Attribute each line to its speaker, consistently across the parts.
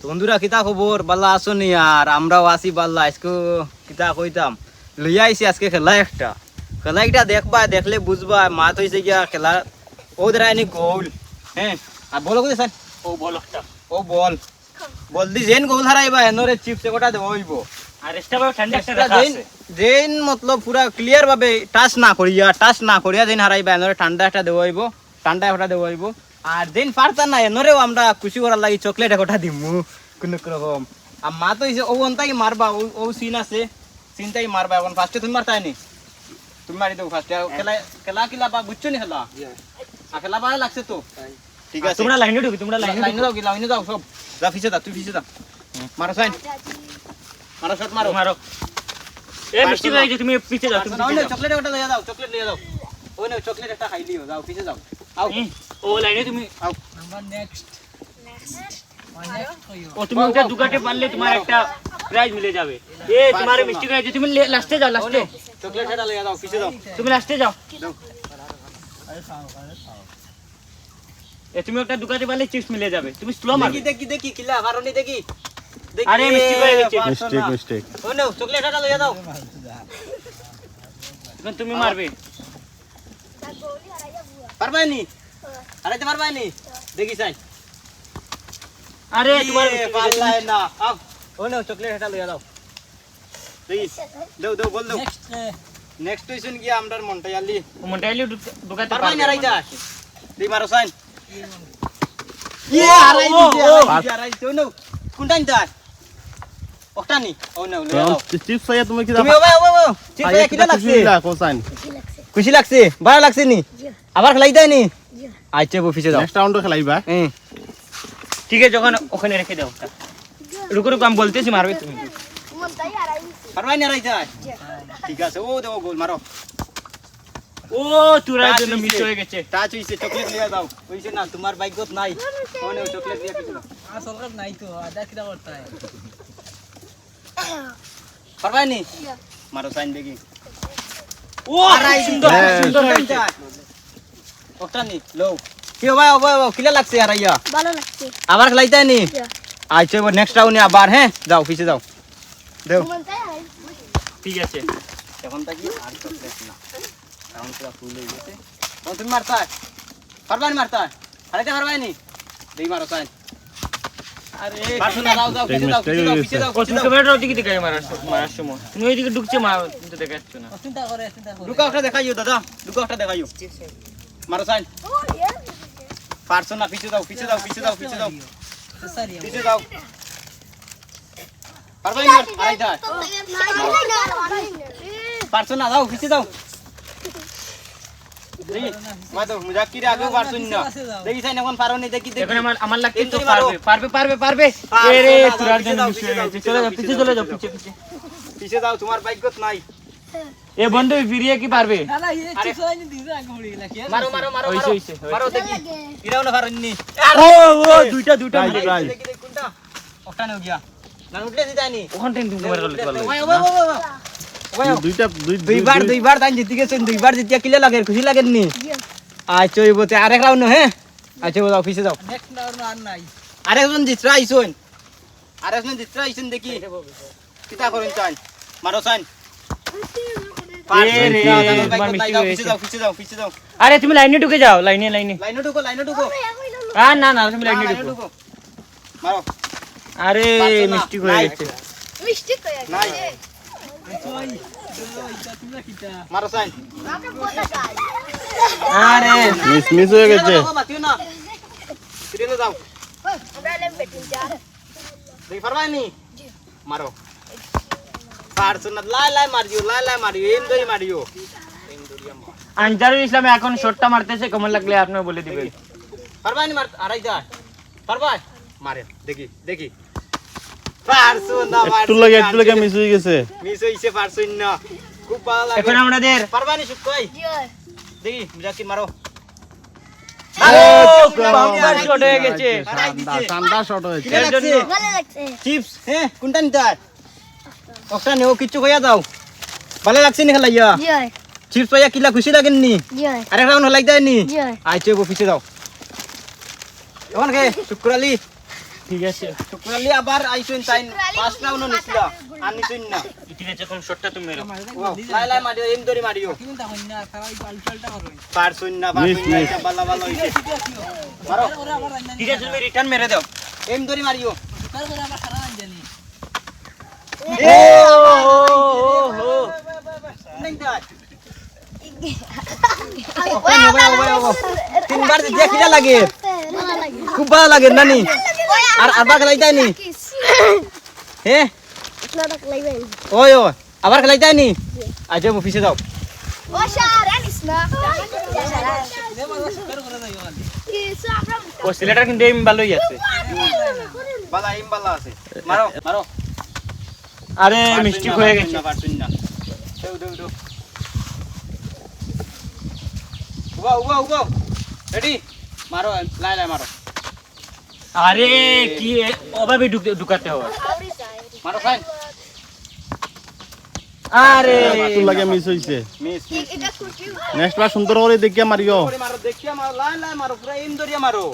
Speaker 1: বন্ধুরা কিতা খবর? বাল্লা আসনি আর আমরাও আসি বাল্লা আজকে কিতা কইতাম? লইয়া আইছি আজকে খেলা একটা। খেলা একটা দেখবা দেখলে বুঝবা মাত হয়েছে গিয়া খেলা ও এনে গোল হ্যাঁ? আর বলো কোথায় স্যার?
Speaker 2: ও বল
Speaker 1: ও বল। বল দি জেন গোল হারাইবা এনরে চিপস একটা দেব হইব।
Speaker 2: আর এক্সট্রা ভাবে ঠান্ডা একটা
Speaker 1: জেন জেন মতলব পুরা ক্লিয়ার ভাবে টাচ না করিয়া টাচ না করিয়া জেন হারাইবা এনরে ঠান্ডা একটা দেব হইব। ঠান্ডা একটা দেব হইব। আর জেন পারতা না এনরেও আমরা খুশি করার লাগি চকলেট একটা দিমু। কোনো রকম। আর মা তো ও অন্তাই মারবা ও ও সিন আছে। সিনটাই মারবা এখন ফার্স্টে তুমি মারতাই নি তুমি মারি দেবো ফার্স্টে খেলা খেলা কিলা বা বুঝছ নি খেলা? আর খেলা ভালো লাগছে তো? ঠিক আছে।
Speaker 2: তোমরা লাইনে ঢুকি তোমরা লাইনে
Speaker 1: লাইনে দাও কি লাইনে দাও সব। যা ফিসে দাও তুই ফিসে দাও মারো সাইন মারো শট মারো।
Speaker 2: মারো। এ মিষ্টি ভাই যে তুমি পিছে যাও তুমি
Speaker 1: চকলেট একটা লিয়ে দাও চকলেট লিয়ে দাও। ওই না চকলেট একটা খাই লিও যাও পিছে যাও। আও
Speaker 2: ও লাইনে তুমি
Speaker 1: আও।
Speaker 2: ও তুমি ওটা দুগাটে পারলে তোমার একটা প্রাইজ মিলে যাবে। এ তোমার মিষ্টি ভাই তুমি লাস্টে যাও লাস্টে
Speaker 1: চকলেট একটা লিয়ে দাও পিছে দাও
Speaker 2: তুমি লাস্টে যাও। এ তুমি একটা দুগাটে পারলে চিপস মিলে যাবে। তুমি স্লো মারবে
Speaker 1: দেখি দেখি দেখি কিলা কারণে দেখি। দেখি।
Speaker 2: আরে, মিষ্টি করে গেছে।
Speaker 3: মিস্টেক মিস্টেক
Speaker 1: ওই নাও চকলেট একটা লিয়ে দাও
Speaker 2: তুমি মারবে।
Speaker 1: পারবাই নি? আরে পারবাই নি দেখি সাইন
Speaker 2: আরে তোমার
Speaker 1: এ, পারলাই না আও ওই নাও চকলেট একটা লিয়ে দাও দেখি দাও দাও বল দাও নেক্সট টুইশন গিয়া আমরার মন্টায়ালি
Speaker 2: মন্টাইলি দুগাতে
Speaker 1: পারবাই না
Speaker 2: পারবে
Speaker 1: রাইতা দি মারো সাইন ইয়ে
Speaker 2: ও,
Speaker 1: হারাই
Speaker 2: ও,
Speaker 1: দিছি
Speaker 2: ও।
Speaker 1: হারাই দিছি হারাই দিছি ওই নাও কোনটা নিতা ওটানি ও নাও লিয়ে দাও
Speaker 3: চিপস খাইয়া তুমি কি
Speaker 1: তুমি ওবে ওবে ওবে চিপস খাইয়া কিটা লাগছে
Speaker 3: কোসাইন
Speaker 1: খুশি লাগছে ভালো লাগছে নি আবার খেলাই দেয় নি আচ্ছা অফিসে যাও।
Speaker 3: নেক্সট রাউন্ড খেলাইবা।
Speaker 1: হুম।
Speaker 2: ঠিক আছে যখন ওখানে রেখে দাও। রুকো রুকো আমি বলতেছি মারবে তুমি।
Speaker 1: পারবাই না রাইতা ঠিক আছে ও দেবো গোল মারো।
Speaker 2: ও চুরার জন্য মিস হয়ে গেছে।
Speaker 1: টাচ হইছে চকলেট নিয়ে দাও হইছে না তোমার বাইকত নাই। ওনে চকলেট দিয়ে কিছু দাও পারবাই নি মারো সাইন দেখি।
Speaker 2: ও সুন্দর
Speaker 3: হ্যাঁ,
Speaker 2: সুন্দর হয়েছে।
Speaker 1: ওটা নি লো কি ভাই কিলা লাগছে
Speaker 4: ভালো লাগছে।
Speaker 1: আবার খেলাইতে নি? এবার নেক্সট রাউন্ডে আবার হ্যাঁ যাও পিছে যাও। দেও।
Speaker 2: ঠিক আছে।
Speaker 1: এখন থাকি আর চকলেট না। রাউন্ড পুরো ফুল হয়ে গেছে। তখন তুমি মারতা? পারবানি মারতা? হারাইতে পারবানি দেই মারো সাইন
Speaker 2: আরে।
Speaker 1: পারছ না যাও যাও পিছে যাও পিছে যাও পিছে যাও
Speaker 2: ও
Speaker 1: পিছে
Speaker 2: তুমি
Speaker 1: যাও।
Speaker 2: ক্যামেরাটা দিকে মারার মারার সময়। তুমি ওইদিকে ঢুকছে মা দেখাচ্ছ না।
Speaker 1: দেখাইও দাদা। দেখাইও। মারো সাইন। পারছ না? পিছে যাও পিছে যাও পিছে যাও পিছে যাও পিছে যাও পারবানি মার হারাইতে পারছ না? যাও পিছে যাও দেখি। মা তো মুজাক্কিরে আগেও পারছুন না? দেখি সাইন এখন পারো নি? দেখি দেখি।
Speaker 2: এখন আমার আমার লাগছে তো
Speaker 1: এন্ট্রি মারো।
Speaker 2: পারবে। পারবে পারবে পারবে।
Speaker 1: পারছ
Speaker 2: এ রে
Speaker 1: না,
Speaker 2: চুরার
Speaker 1: পিছে
Speaker 2: মিস
Speaker 1: পিছে
Speaker 2: গেছে।
Speaker 1: পিছে
Speaker 2: চলে
Speaker 1: যাও,
Speaker 2: যাও
Speaker 1: পিছে
Speaker 2: পিছে
Speaker 1: যাও,
Speaker 2: চলে যাও
Speaker 1: পিছে
Speaker 2: পিছে। পিছে
Speaker 1: পিছে যাও তোমার বাইকত নাই।
Speaker 2: এ বন্ধু ফিরিয়ে কি পারবে?
Speaker 1: মারো মারো মারো
Speaker 2: হইছে, হইছে, হইছে।
Speaker 1: মারো দেখি। ইরাও না পারেননি।
Speaker 2: ও ও দুইটা দুইটা
Speaker 1: দেখি কোনটা? ওখানে গিয়া। না উঠলে দিতানি
Speaker 2: ওখান থেকে
Speaker 1: ওই ওই ওই
Speaker 3: দুইটা
Speaker 1: দুইবার দুইবার তাই জিতি গেছেন দুইবার জিতিয়া কিলে লাগে খুশি লাগেন নি? আচ্ছা ওই বলতে আরেক রাউন্ড হ্যাঁ? আচ্ছা বলো অফিসে যাও। আরেকজন জিতরা আইসুন। আরেকজন জিতরা আইসুন দেখি। কিতা করেন চান মারো চান
Speaker 2: আরে তুমি লাইনে ঢুকে যাও লাইনে লাইনে।
Speaker 1: লাইনে ঢুকো লাইনে ঢুকো।
Speaker 2: আর না না তুমি লাইনে ঢুকো।
Speaker 1: মারো।
Speaker 2: আরে মিষ্টি হয়ে গেছে।
Speaker 4: মিষ্টি কই
Speaker 1: নাই মারো চান
Speaker 2: আরে
Speaker 3: মিস মিস হয়ে গেছে।
Speaker 1: মাতিও না ফিরে যাও
Speaker 4: আমরা লেম বেটিং যা
Speaker 1: দেখি পারবা মারো।
Speaker 2: আনজারুল ইসলামে এখন শটটা মারতেছে কেমন লাগলে আপনার বলে দিবেন
Speaker 1: পারবা মার আড়াই যা পারবা মারে দেখি দেখি
Speaker 3: একটু লাগে একটু লাগে মিস হয়ে গেছে
Speaker 1: মিস হইছে পারছ না খুব ভালো লাগে
Speaker 2: এখন আমাদের
Speaker 1: পারবা নি সুকই দেখি মুজাকির মারো
Speaker 2: শট হয়ে গেছে
Speaker 3: শট
Speaker 1: চিপস হ্যাঁ কোনটা নিতে ওটা নেও কিচ্ছু কইয়া দাও। ভালো লাগছে নি খেলাইয়া? চিপস পাইয়া কিলা খুশি লাগেন নি? আরেক রাউন্ড হলাই দেয় নি? আইছে অফিসে যাও। এখন কে? শুক্রালি।
Speaker 2: ঠিক আছে।
Speaker 1: শুক্রালি আবার আইছুন তাই পাঁচ রাউন্ড নিছিল আর নিছুন না।
Speaker 2: ঠিক আছে শটটা তুমি মেরো।
Speaker 1: লাই লাই মারিও এম ধরে মারিও। পারছুন না পারছুন না
Speaker 3: miss.
Speaker 1: এটা বালা বালা হইছে। মারো।
Speaker 2: ঠিক আছে তুমি রিটার্ন মেরে দাও।
Speaker 1: এম ধরে মারিও।
Speaker 2: ও ও
Speaker 1: নাই তাই ওই ওই ওই ওই তিনবার লাগে খুব ভালো লাগে নানি আর আবার খেলাইতাই নি হে. ওই ওই আবার খেলাইতাই নি আজ অফিসে যাও
Speaker 4: Oh?
Speaker 2: ও সিলেটার কিন্তু এম ভালোই আছে
Speaker 1: বালা ইম আছে মারো মারো
Speaker 2: আরে মিস্টেক হয়ে গেছে।
Speaker 1: পারছুন না দেও দেও দেও উবা উবা উবা। রেডি মারো লাই লাই মারো।
Speaker 2: আরে কি ঢুক- ঢুকাতে হবে.
Speaker 1: মারো ফাইন
Speaker 2: আরে
Speaker 3: তোর লাগে মিস হইছে।
Speaker 1: মিস.
Speaker 3: নেক্সট বার সুন্দর করে দেখিয়া মারিও।
Speaker 1: মারো দেখিয়া মারো লাই লাই মারো পুরা দরিয়া মারো।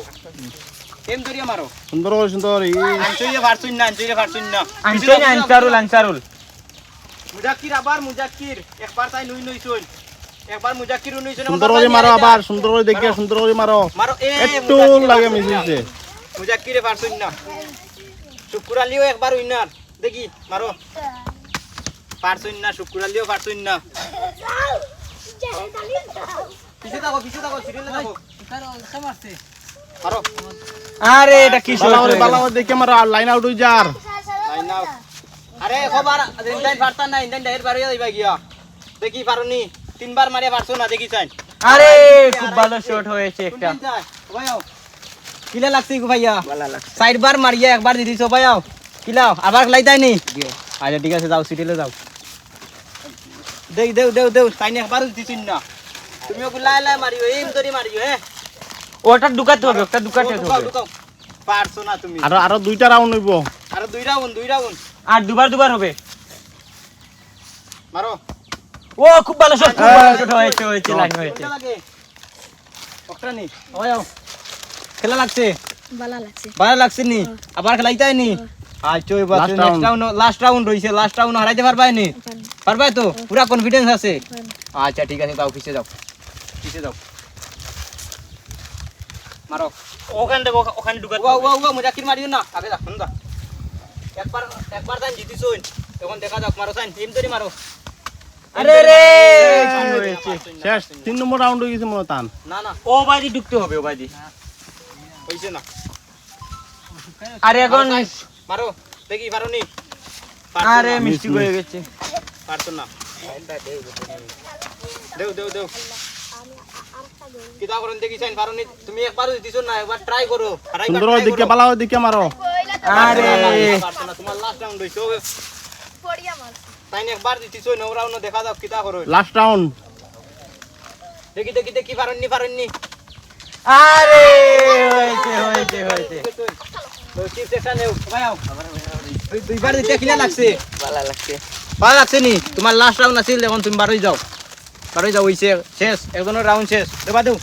Speaker 1: এম দরিয়া মারো
Speaker 3: সুন্দর করে সুন্দর। করে ই
Speaker 1: আনচইয়ে না আনচইয়ে পারছুন না।
Speaker 2: আনসারুল আনসারুল আনসারুল
Speaker 1: মুজাক্কির আবার মুজাক্কির। একবার তাই নুই নুইছুন একবার মুজাক্কির নুইছুন
Speaker 3: সুন্দর করে মারো আবার সুন্দর করে দেখিয়া সুন্দর করে মারো।
Speaker 1: মারো এ
Speaker 3: একটু লাগে
Speaker 1: পারছুন
Speaker 3: মিস
Speaker 1: না। একবার উইনার। দেখি মারো। পারছুন না না. পিছে থাকো পিছে থাকো সিরিয়ালে থাকো। মারো।
Speaker 2: আরে এটা কি
Speaker 3: বালা করে
Speaker 2: শট
Speaker 3: বালা করে দেখিয়া লাইন আউট হই যার।
Speaker 1: লাইন আউট আরে খবর ইন্দাইন পারতা না ইন্দাইন ডাইর পারিয়া দিবা গিয়া। দেখি পারুনি তিনবার মারিয়া পারছ না দেখি চাই।
Speaker 2: আরে খুব ভালো শট হয়েছে একটা।
Speaker 1: কিলা লাগছে গো ভাইয়া? সাইড বার মারিয়া একবার দি দিছো ভাইয়াও কিলাও আবার লাইতাই নি? আচ্ছা ঠিক আছে যাও সিটিলে যাও। দেই দেও দেও দেও তাইনি একবার দিছিন না। তুমিও গুলাই লাই মারিও এম ধরে মারিও হ্যাঁ
Speaker 2: ওটা ঢুকাতে হবে ওটা ঢুকাতে হবে।
Speaker 1: পারছ না তুমি।
Speaker 3: আর আরও দুইটা রাউন্ড হইব।
Speaker 1: আর দুই রাউন্ড দুই রাউন্ড
Speaker 2: আর দুবার দুবার হবে।
Speaker 1: মারো।
Speaker 2: ও খুব ভালো শট খুব ভালো শট হয়েছে হয়েছে লাইন হয়েছে।
Speaker 1: ওয়াও খেলা লাগছে?
Speaker 4: Bala laksi.
Speaker 1: ভালো লাগছে নি? আবার খেলাইতাই নি? আচ্ছা এবার next round last round last round হারাইতে পারবাই নি? পারবাই তো? পুরা কনফিডেন্স আছে? আচ্ছা ঠিক আছে যাও পিছে যাও। পিছে যাও। মারো।
Speaker 2: ওখান থেকে ওখানে
Speaker 1: ওয়া ওয়া ওয়া মুজাকির মারিও না। আগে যা শুন একবার একবার তাই জিতিছুন এখন দেখা যাক মারো সাইন। টিম ধরে মারো।
Speaker 2: আরে রে!
Speaker 3: শেষ তিন নম্বর রাউন্ড হয়ে গেছে মনে তান
Speaker 1: না না।
Speaker 2: ও ঢুকতে হবে ও বাদি
Speaker 1: হইছে না।
Speaker 2: আরে এখন
Speaker 1: মারো দেখি পারো নি।
Speaker 2: আরে মিস্টেক হয়ে গেছে।
Speaker 1: পারতো না। দেও দেও দেও। কিতা করেন দেখি চাইন পারো নি? তুমি একবার দিছো না একবার ট্রাই করো।
Speaker 3: সুন্দর বালা করে। দেখিয়া মারো।
Speaker 2: আরে।
Speaker 1: তোমার লাস্ট রাউন্ড হইছো. তাইন একবার দিছো নৌ রাউন্ড দেখা যাও কিতা করো।
Speaker 3: লাস্ট রাউন্ড
Speaker 1: দেখি দেখি দেখি পারেন নি পারেন নি।
Speaker 2: আরে
Speaker 1: তো ভাই আও দুইবার দিতে কিনা লাগছে?
Speaker 2: ভালো লাগছে।
Speaker 1: ভালো লাগছে নি? তোমার লাস্ট রাউন্ড আছিল এখন তুমি বারোই যাও। বারোই যাও হইছে শেষ একজনের রাউন্ড শেষ। দেবা দেও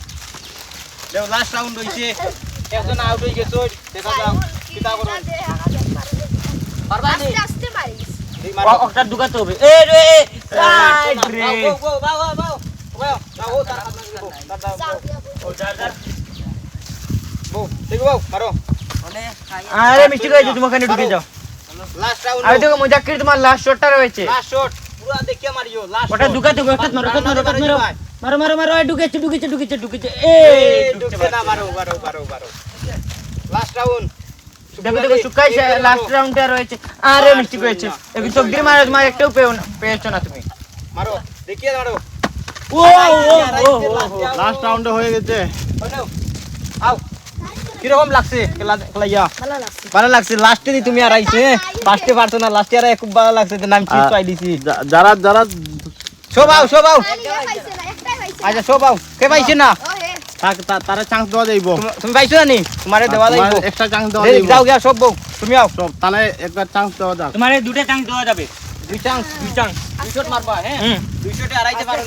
Speaker 1: দেও লাস্ট রাউন্ড হইছে। একজন আউট হয়ে গেছে দেখা যাও কিতা করো। পারবা নি. এই
Speaker 2: ও- ওটা ঢুকাতে হবে। এ রে সাইড রে।
Speaker 1: বাও বাও বাও বাও বাও তার হাত না দিও তার দাও
Speaker 2: ও যার যার।
Speaker 1: বউ দেখো বাও মারো।
Speaker 2: আরে মিস্টেক হয়েছে তুমি ওখানে ঢুকে যাও।
Speaker 1: লাস্ট রাউন্ড
Speaker 2: আরে দেখো মুজাক্কির তোমার লাস্ট শটটা রয়েছে।
Speaker 1: লাস্ট শট পুরো মারিও? লাস্ট
Speaker 2: ওটা ঢুকাতে হবে ওটা মারো ওটা মারো ওটা মারো। মারো মারো মারো এই ঢুকেছে ঢুকেছে ঢুকেছে ঢুকেছে। এ
Speaker 1: ঢুকছে না
Speaker 2: পারছে।
Speaker 1: বারো বারো বারো বারো লাস্ট রাউন্ড
Speaker 2: দেখো দেখো শুকাইছে লাস্ট রাউন্ডে রয়েছে। আরে মিস্টেক হয়েছে একটু চোখ মারো তোমার একটাও পেও না পেয়েছ না তুমি।
Speaker 1: মারো দেখিয়ে মারো
Speaker 2: ও ও ও
Speaker 3: লাস্ট রাউন্ডে হয়ে গেছে।
Speaker 1: কীরকম লাগছে? খেলাইয়া? ভালো লাগছে। লাস্টে দি তুমি আর আইছে ফার্স্টে পারতো না লাস্টে আর খুব ভালো লাগছে। তো নাম চিপ পাই দিছি
Speaker 3: যারা যারা.
Speaker 4: Ekta paise.
Speaker 1: আচ্ছা সব কে পাইছে না?
Speaker 3: তারা চান্স দেওয়া যাইব।
Speaker 1: তুমি- পাইছো না নি? তোমারে দেওয়া যাইব।
Speaker 3: এক্সট্রা চান্স দেওয়া
Speaker 1: এই,
Speaker 3: যাইব।
Speaker 1: যাও গিয়া সব বউ তুমি আও।
Speaker 3: সব তাহলে একবার চান্স দেওয়া যাক।
Speaker 2: তোমার দুটো চান্স দেওয়া যাবে।
Speaker 1: দুই চান্স
Speaker 2: দুই চান্স
Speaker 1: দুই শট মারবা হ্যাঁ? দুই শটে আড়াইতে পারো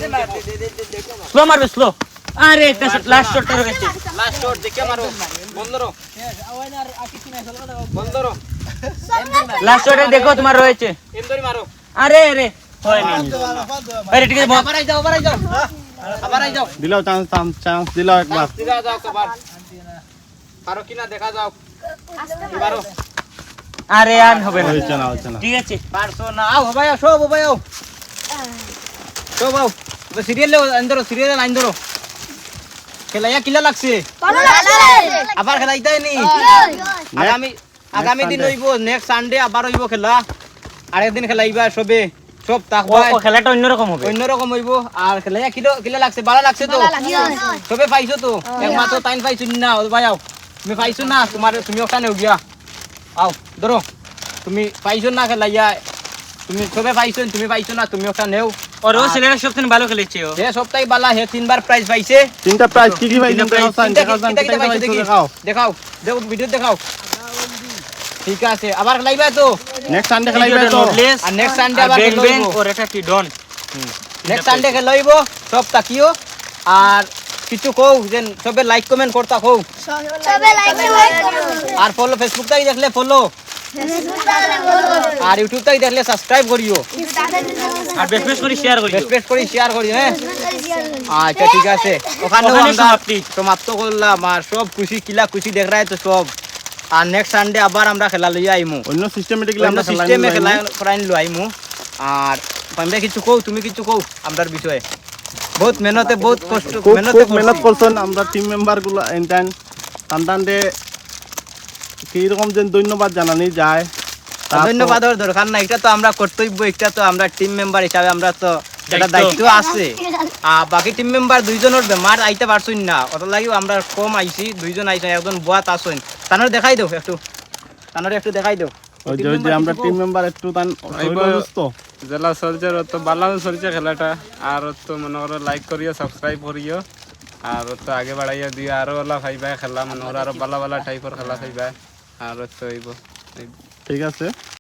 Speaker 2: স্লো মারবে। স্লো আরে একটা লাস্ট শটটা রয়েছে
Speaker 1: লাস্ট শট দেখে মারো বন্ধ রো বন্ধ রো
Speaker 2: লাস্ট শটে দেখো তোমার রয়েছে।
Speaker 1: এমদরি মারো।
Speaker 2: আরে আরে হয়নি। আরে ঠিক আছে
Speaker 1: আবার আই যাও আবার আই যাও। আবার আই যাও।
Speaker 3: দিলাও চান্স চান্স দিলাও একবার।
Speaker 1: দিদা যাও কবার পারো কিনা দেখা যাও। পারো
Speaker 2: আরে আর হবে না।
Speaker 3: হয়েছে না হয়েছে না।
Speaker 2: ঠিক আছে।
Speaker 1: পারছ না। আও ভাই আও। সব ভাই আও সব আও সিরিয়াল আইন্দরো সিরিয়াল আইন্দরো খেলাইয়া কিলা লাগছে? আবার খেলাইতাই নি আগামী আগামী দিন. হইব নেক্সট সানডে আবার হইব খেলা। আরেকদিন খেলাইবা সবে সব
Speaker 2: ও খেলাটা অন্যরকম হবে।
Speaker 1: অন্যরকম হইব আর খেলাইয়া কিলো কিলা লাগছে ভালো লাগছে তো? সবে পাইছো তো? এক মাস টাইম পাইছো না ও ভাই আও। তুমি পাইছো না? তোমার তুমি ওখানে গিয়া আও ধরো তুমি পাইছো না খেলাইয়া? তুমি সবে পাইছো তুমি পাইছো না? তুমি ওখানে নেও
Speaker 2: আর ও ছেলেরা সবথেকে ভালো খেলেছে ও
Speaker 1: সপ্তাহে বালা হে তিনবার প্রাইজ পাইছে
Speaker 3: তিনটা প্রাইজ কি কি
Speaker 1: পাইছো দেখি
Speaker 3: দেখাও
Speaker 1: দেখাও দেখো ভিডিও দেখাও ঠিক আছে আবার খেলাইবা তো
Speaker 3: নেক্সট সানডে খেলাইবে তো
Speaker 1: আর নেক্সট সানডে আবার
Speaker 2: ওর এটা কি ডন
Speaker 1: নেক্সট সানডে খেলাইব সব তাকিও আর কিছু কও যে সবে লাইক কমেন্ট করতা কও
Speaker 4: সবে লাইক করুন
Speaker 1: আর ফলো ফেসবুক তাই দেখলে ফলো আর ইউটিউব তাই দেখলে সাবস্ক্রাইব করিও।
Speaker 2: আর বেশ বেশ করে শেয়ার করি
Speaker 1: বেশ বেশ করে শেয়ার করি হ্যাঁ? আচ্ছা ঠিক আছে। ওখানে
Speaker 2: সমাপ্তি।
Speaker 1: সমাপ্ত করলাম আর সব খুশি কিলা খুশি দেখ রায় তো সব। আর নেক্সট সানডে আবার আমরা খেলা লইয়া আইমু।
Speaker 3: অন্য সিস্টেমেটিকলি আমরা
Speaker 1: সিস্টেমে খেলা করাই নিলো আইমু। আর আমরা কিছু কও তুমি কিছু কও আমরার বিষয়ে। বহুত মেহনতে বহুত কষ্ট মেহনতে
Speaker 3: মেহনত করছেন আমরা টিম মেম্বারগুলো এনটান টানটানতে কীরকম যে ধন্যবাদ জানানি যায়। তার তো-
Speaker 1: ধন্যবাদের দরকার নাই এটা তো আমরা কর্তব্য এটা তো আমরা টিম মেম্বার হিসাবে আমরা তো এটা
Speaker 2: দায়িত্ব।
Speaker 1: আছে। আর বাকি টিম মেম্বার দুইজনের বেমার আইতে পারছুন না। অত লাগিও আমরা কম আইছি দুইজন আইছেন একজন বুয়াত আসুন তানোর দেখাই দাও একটু। তানোর একটু দেখাই দাও।
Speaker 3: ওই যে আমরা টিম মেম্বার একটু তান অসুস্থ
Speaker 5: জেলা চলছে তো ভালো চলছে খেলাটা। আর তো মনে করো লাইক করিও সাবস্ক্রাইব করিও। আর তো আগে বাড়াইয়া দিও। আরও ওলা খাইবা খেলা মনে করো আরও ভালো ভালো টাইপের খেলা খাইবা। আর হইব
Speaker 3: ঠিক আছে।